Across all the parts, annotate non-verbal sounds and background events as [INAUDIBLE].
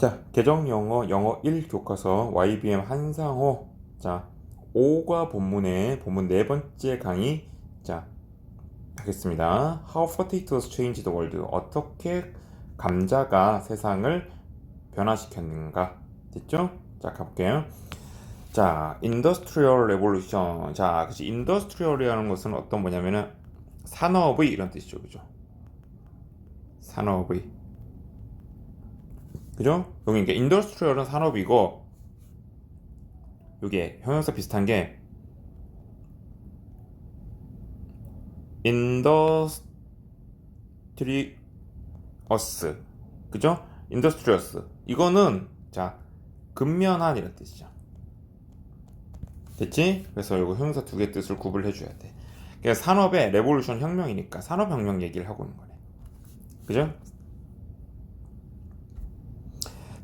자, 개정 영어 영어 1 교과서 YBM 한상호 자, 5과 본문의 본문 네 번째 강의 자, 하겠습니다. How potatoes change the world. 어떻게 감자가 세상을 변화시켰는가? 됐죠? 자, 가볼게요. 자, revolution. 자, 그치. industrial이라는 것은 어떤 뭐냐면은 산업의 이런 뜻이죠. 그죠? 산업의. 그죠? 여기 이게 인더스트리얼은 산업이고 이게 형용사 비슷한 게 인더스트리어스 그죠? 인더스트리어스 이거는 자 근면한 이런 뜻이죠. 됐지? 그래서 이거 형용사 두 개 뜻을 구분해 줘야 돼. 그러니까 산업의 레볼루션 혁명이니까 산업혁명 얘기를 하고 있는 거네. 그죠?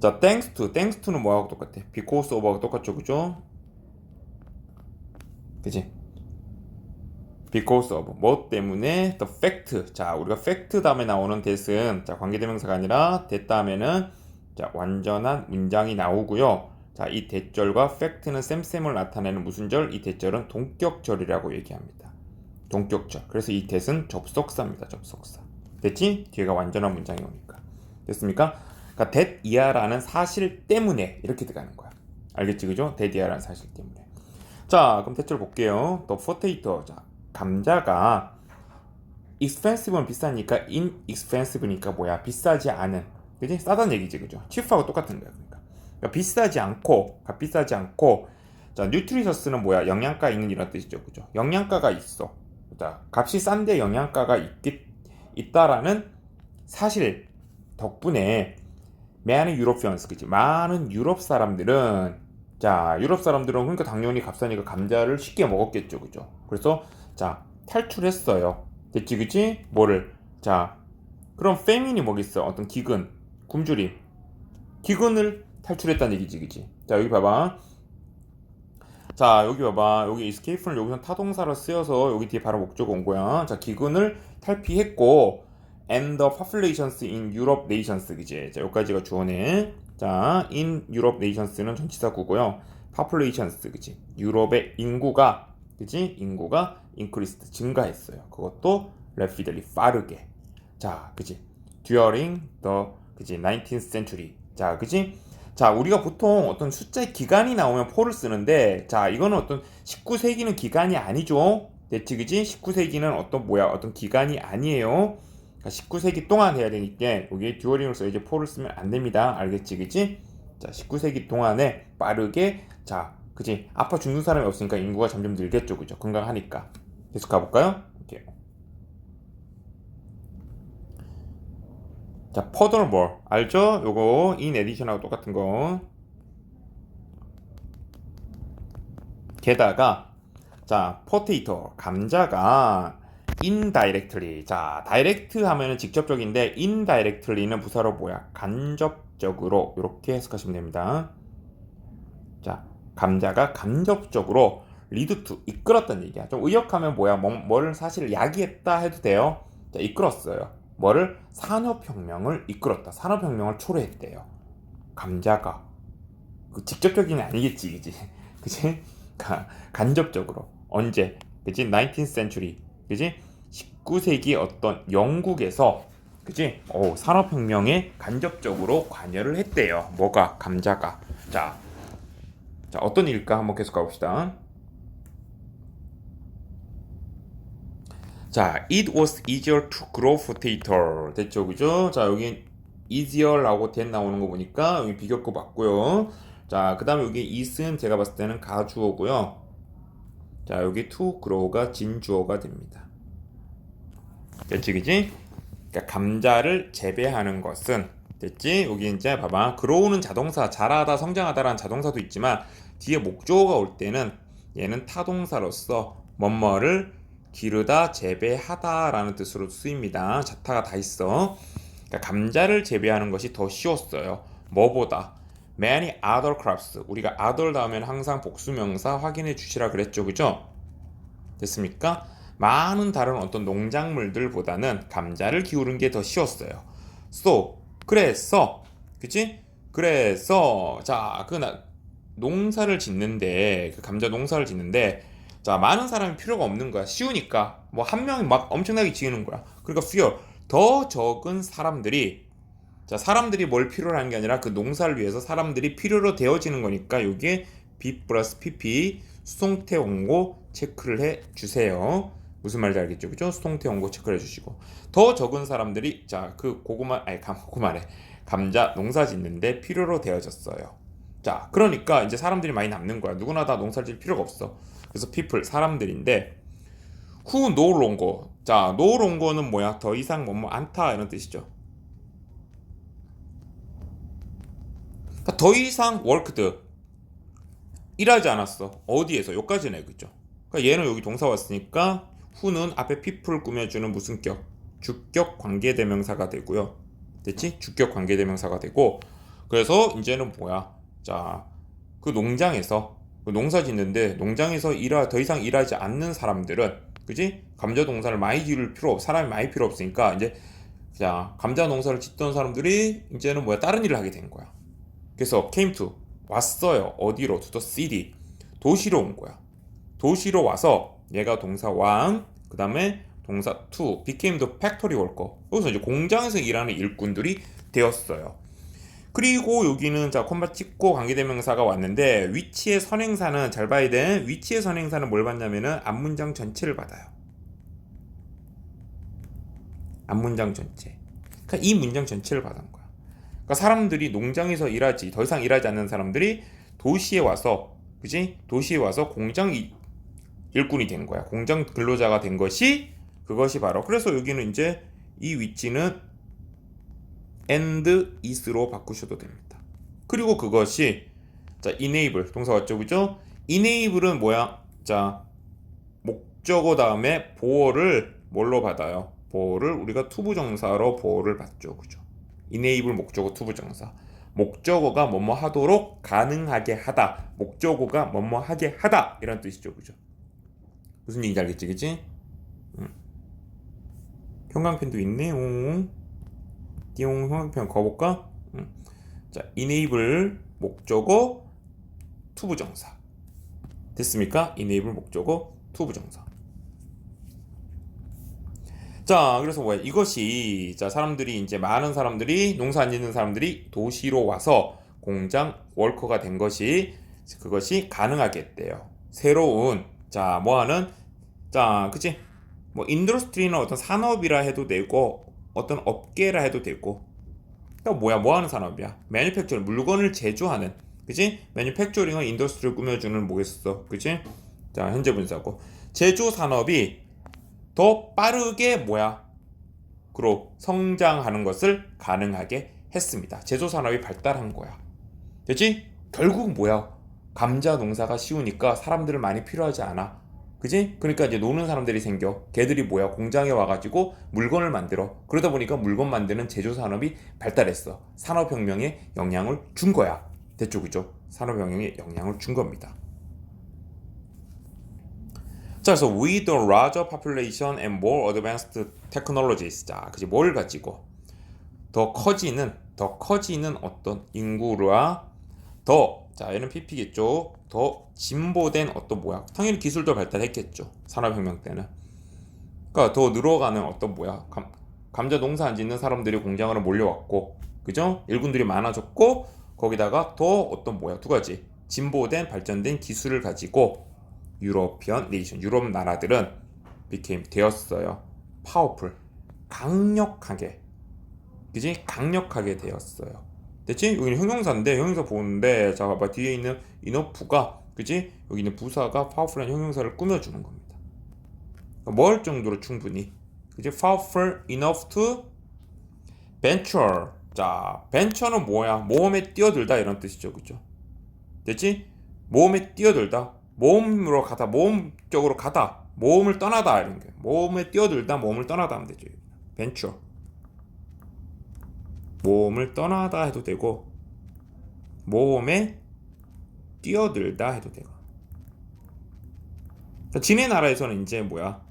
자, thanks to, thanks to는 뭐하고 똑같아? because of하고 똑같죠, 그죠? 그지? because of, 뭐 때문에? the fact. 자, 우리가 fact 다음에 나오는 that은 자, 관계대명사가 아니라 that 다음에는 자, 완전한 문장이 나오고요. 자, 이 대절과 fact는 쌤쌤을 나타내는 무슨 절? 이 대절은 동격절이라고 얘기합니다. 동격절. 그래서 이 that은 접속사입니다. 접속사. 됐지? 뒤에가 완전한 문장이 오니까. 됐습니까? 그러니까 that 이하라는 사실 때문에 이렇게 들어가는 거야. 알겠지 그죠? that 이하라는 사실 때문에. 자, 그럼 대절 볼게요. 또 potato. 자, 감자가 expensive는 비싸니까 inexpensive니까 뭐야? 비싸지 않은. 그지? 싸다는 얘기지 그죠? cheap하고 똑같은 거야. 그러니까, 그러니까 비싸지 않고, 가 비싸지 않고. 자, nutritious 는 뭐야? 영양가 있는 이런 뜻이죠. 그죠? 영양가가 있어. 자, 값이 싼데 영양가가 있기, 있다라는 사실 덕분에 많은 유럽피언스 그지. 많은 유럽 사람들은 자 유럽 사람들은 그러니까 당연히 값싸니까 감자를 쉽게 먹었겠죠. 그죠? 그래서 자 탈출했어요. 됐지 그지 뭐를? 자 그럼 페민이 뭐겠어? 어떤 기근 굶주림. 기근을 탈출했다는 얘기지 그지 자 여기 봐봐. 자 여기 봐봐. 여기 escape를 여기서 타동사로 쓰여서 여기 뒤에 바로 목적 온 거야. 자 기근을 탈피했고 and the populations in Europe nations 그지? 자, 여기까지가 주어네. 자, in Europe nations는 전치사구고요. populations 그지? 유럽의 인구가 그지? 인구가 increased 증가했어요. 그것도 rapidly 빠르게. 자, 그지? during the 그지? 19th century. 자, 그지? 자, 우리가 보통 어떤 숫자의 기간이 나오면 포를 쓰는데 자, 이거는 어떤 19세기는 기간이 아니죠. 됐지 그지? 19세기는 어떤 뭐야? 어떤 기간이 아니에요. 19세기 동안 해야 되니까 여기 듀어링을 써야지 포를 쓰면 안 됩니다. 알겠지, 그지? 자, 19세기 동안에 빠르게 자, 그지? 아파 죽는 사람이 없으니까 인구가 점점 늘겠죠, 그죠? 건강하니까. 계속 가볼까요? 이렇게. 자, furthermore 알죠? 요거 in addition하고 똑같은 거. 게다가 자, potato 감자가 indirectly. 자, direct 하면은 직접적인데 indirectly는 부사로 뭐야? 간접적으로 이렇게 해석하시면 됩니다. 자, 감자가 간접적으로 lead to 이끌었다는 얘기야. 좀 의역하면 뭐야? 뭐, 뭘 사실 야기했다 해도 돼요. 자, 이끌었어요. 뭐를 산업혁명을 이끌었다. 산업혁명을 초래했대요. 감자가 그 직접적인 아니겠지, 그지? [LAUGHS] 그지? 간접적으로 언제? 그지? 19th century 그지? 19세기 어떤 영국에서 그지? 오, 산업혁명에 간접적으로 관여를 했대요. 뭐가? 감자가. 자, 자 어떤 일일까? 한번 계속 가봅시다. 자, it was easier to grow potato. 됐죠, 그죠? 자, 여기 easier라고 된 나오는 거 보니까 여기 비교급 맞고요. 자, 그 다음에 여기 it은 제가 봤을 때는 가주어고요. 자, 여기 to grow가 진주어가 됩니다. 됐지 그지? 그러니까 감자를 재배하는 것은 됐지? 여기 이제 봐봐 grow는 자동사 자라다 성장하다라는 자동사도 있지만 뒤에 목조어가 올 때는 얘는 타동사로서 뭐뭐를 기르다 재배하다라는 뜻으로 쓰입니다. 자타가 다 있어. 그러니까 감자를 재배하는 것이 더 쉬웠어요. 뭐보다 many other crops 우리가 other 다음에는 항상 복수명사 확인해 주시라 그랬죠, 그죠? 됐습니까? 많은 다른 어떤 농작물들보다는 감자를 기르는 게 더 쉬웠어요. So, 그래서, 그치? 그래서 자그 농사를 짓는데 그 감자 농사를 짓는데 자 많은 사람이 필요가 없는 거야 쉬우니까 뭐 한 명이 막 엄청나게 지으는 거야 그러니까 fewer 더 적은 사람들이 자 사람들이 뭘 필요로 하는 게 아니라 그 농사를 위해서 사람들이 필요로 되어지는 거니까 여기에 B 플러스 PP 수송태 원고 체크를 해 주세요 무슨 말인지 알겠죠? 그죠? 수송태 원고 체크를 해 주시고. 더 적은 사람들이 자 그 고구마 아니 감 고구마래. 감자 농사 짓는데 필요로 되어졌어요. 자 그러니까 이제 사람들이 많이 남는 거야. 누구나 다 농사를 질 필요가 없어. 그래서 people 사람들인데 who no 자 no longer는 뭐야? 더 이상 뭐뭐 않다 이런 뜻이죠. 그러니까 더 이상 worked 일하지 않았어. 어디에서? 여기까지는 알고 있죠? 그러니까 얘는 여기 동사 왔으니까 who는 앞에 people 꾸며주는 무슨 격 주격 관계대명사가 되고요. 됐지? 주격 관계대명사가 되고 그래서 이제는 뭐야? 자 그 농장에서 그 농사 짓는데 농장에서 일하 더 이상 일하지 않는 사람들은 그지? 감자 농사를 많이 지을 필요 없 사람이 많이 필요 없으니까 이제 자 감자 농사를 짓던 사람들이 이제는 뭐야? 다른 일을 하게 된 거야. 그래서 came to 왔어요. 어디로? to the city. 도시로 온 거야. 도시로 와서 얘가 동사 one 그 다음에 동사 to became the factory worker 여기서 이제 공장에서 일하는 일꾼들이 되었어요 그리고 여기는 자 콤마 찍고 관계대명사가 왔는데 위치의 선행사는 잘 봐야 돼. 위치의 선행사는 뭘 받냐면은 앞문장 전체를 받아요. 앞문장 전체. 그러니까 이 문장 전체를 받은 거야. 그러니까 사람들이 농장에서 일하지 더 이상 일하지 않는 사람들이 도시에 와서 그지? 도시에 와서 공장 이- 일꾼이 된 거야. 공장 근로자가 된 것이 그것이 바로 그래서 여기는 이제 이 위치는 and is로 바꾸셔도 됩니다. 그리고 그것이 자 enable 동사 왔죠 그죠? enable은 뭐야? 자 목적어 다음에 보어를 뭘로 받아요? 보어를 우리가 투부정사로 보어를 받죠 그죠? enable 목적어 투부정사 목적어가 뭐뭐 하도록 가능하게 하다 목적어가 뭐뭐 하게 하다 이런 뜻이죠 그죠? 무슨 얘기인지 알겠지 그지? 음. 형광펜도 있네 오. 띠용 형광펜 거볼까? 음. 자, enable 목적어 투부정사 됐습니까? enable 목적어 투부정사 자, 그래서 뭐야? 이것이 자 사람들이 이제 많은 사람들이 농사 안 짓는 사람들이 도시로 와서 공장 월커가 된 것이 그것이 가능하게 했대요. 새로운 자 뭐하는? 자 그치? 뭐 인더스트리는 어떤 산업이라 해도 되고 어떤 업계라 해도 되고. 또 뭐야? 뭐 하는 산업이야? 매니팩처링 물건을 제조하는. 그지 매니팩처링은 인더스트리를 꾸며주는 뭐겠어 그지 자 현재 분사고. 제조 산업이 더 빠르게 뭐야? 그로 성장하는 것을 가능하게 했습니다. 제조 산업이 발달한 거야. 됐지? 결국 뭐야 감자 농사가 쉬우니까 사람들을 많이 필요하지 않아 그지? 그러니까 이제 노는 사람들이 생겨. 걔들이 뭐야? 공장에 와가지고 물건을 만들어. 그러다 보니까 물건 만드는 제조 산업이 발달했어. 산업혁명에 영향을 준 거야. 됐죠, 그죠? 산업혁명에 영향을 준 겁니다. 자, 그래서 with a larger population and more advanced technologies. 자, 그지? 뭘 가지고 더 커지는 더 커지는 어떤 인구와 더 자, 얘는 PP겠죠. 더 진보된 어떤 뭐야 당연히 기술도 발달했겠죠. 산업혁명 때는. 그러니까 더 늘어가는 어떤 뭐야 감, 감자 농사 안 짓는 사람들이 공장으로 몰려왔고 그죠? 일꾼들이 많아졌고 거기다가 더 어떤 뭐야 두 가지. 진보된 발전된 기술을 가지고 유러피언 네이션 유럽 나라들은 became 되었어요. 파워풀. 강력하게. 그지? 강력하게 되었어요 됐지? 여기는 형용사인데 형용사 보는데 자 봐봐 뒤에 있는 인어프가 그지? 여기 있는 부사가 powerful한 형용사를 꾸며주는 겁니다. 뭐할 정도로 충분히 그지? powerful enough to venture 자 venture는 뭐야? 모험에 뛰어들다 이런 뜻이죠, 그죠? 됐지? 모험에 뛰어들다 모험으로 가다 모험 쪽으로 가다 모험을 떠나다 이런 게 모험에 뛰어들다 모험을 떠나다 하면 되죠. venture 모험을 떠나다 해도 되고 모험에 뛰어들다 해도 되고 자, 지네 나라에서는 이제 뭐야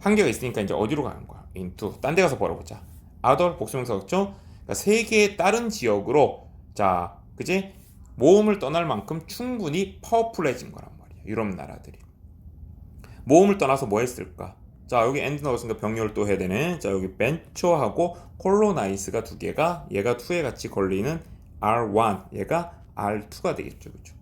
한계가 있으니까 이제 어디로 가는 거야 into 딴데 가서 벌어보자 other 복수명사였죠 그러니까 세계의 다른 지역으로 자, 그지? 모험을 떠날 만큼 충분히 파워풀해진 거란 말이야. 유럽 나라들이. 모험을 떠나서 뭐 했을까? 자, 여기 엔드 넣었으니까 병렬 또 해야 되네. 자, 여기 벤처하고 콜로나이스가 두 개가 얘가 2에 같이 걸리는 R1, 얘가 R2가 되겠죠. 그죠?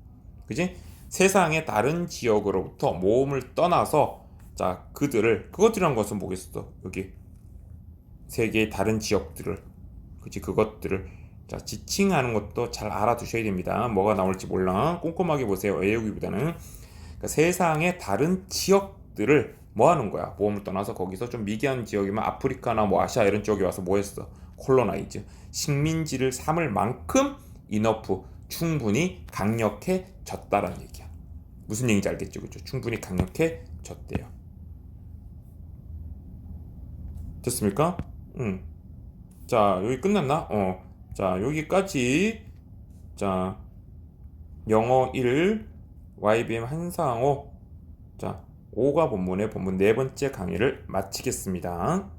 그지? 세상의 다른 지역으로부터 모험을 떠나서 자, 그들을 그것들이란 것은 뭐겠어? 여기 세계의 다른 지역들을 그지 그것들을 자 지칭하는 것도 잘 알아두셔야 됩니다. 뭐가 나올지 몰라 꼼꼼하게 보세요. 외우기보다는 그러니까 세상의 다른 지역 들을 뭐 하는 거야? 모험을 떠나서 거기서 좀 미개한 지역이면 아프리카나 뭐 아시아 이런 쪽에 와서 뭐 했어? 콜로나이즈 식민지를 삼을 만큼 이너프 충분히 강력해졌다라는 얘기야. 무슨 얘기인지 알겠죠, 그죠? 충분히 강력해졌대요. 됐습니까? 응. 자, 여기 끝났나? 어. 자, 여기까지. 자, 영어 1, YBM 한상호. 자, 5가 본문의 본문 네 번째 강의를 마치겠습니다.